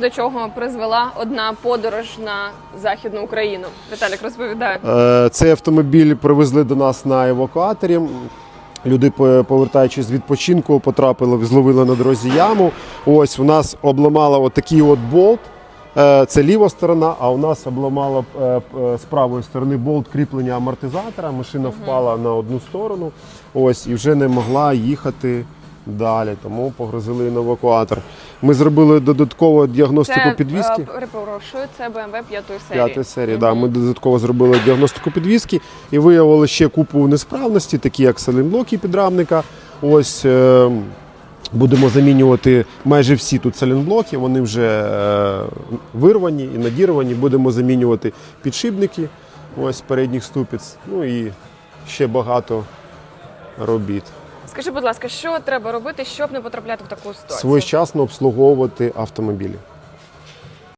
До чого призвела одна подорож на західну Україну? Віталік розповідає. Е, Цей автомобіль привезли до нас на евакуаторі. Люди, повертаючись з відпочинку, потрапили, зловили на дорозі яму. Ось у нас обламало отакий от болт. Е, Це ліва сторона, а у нас обламало е, е, з правої сторони болт кріплення амортизатора. Машина впала на одну сторону. Ось і вже не могла їхати далі, тому погрузили на евакуатор. Ми зробили додаткову діагностику Це е, перепрошую, це BMW п'ятої серії. П'ятої серії, да. Ми додатково зробили діагностику підвіски і виявили ще купу несправності, такі як салінблоки підрамника. Ось е, будемо замінювати майже всі тут салінблоки, вони вже е, вирвані і надірвані. Будемо замінювати підшипники, ось передніх ступиць. Ну і ще багато робіт. Скажи, будь ласка, що треба робити, щоб не потрапляти в таку ситуацію? Своєчасно обслуговувати автомобілі.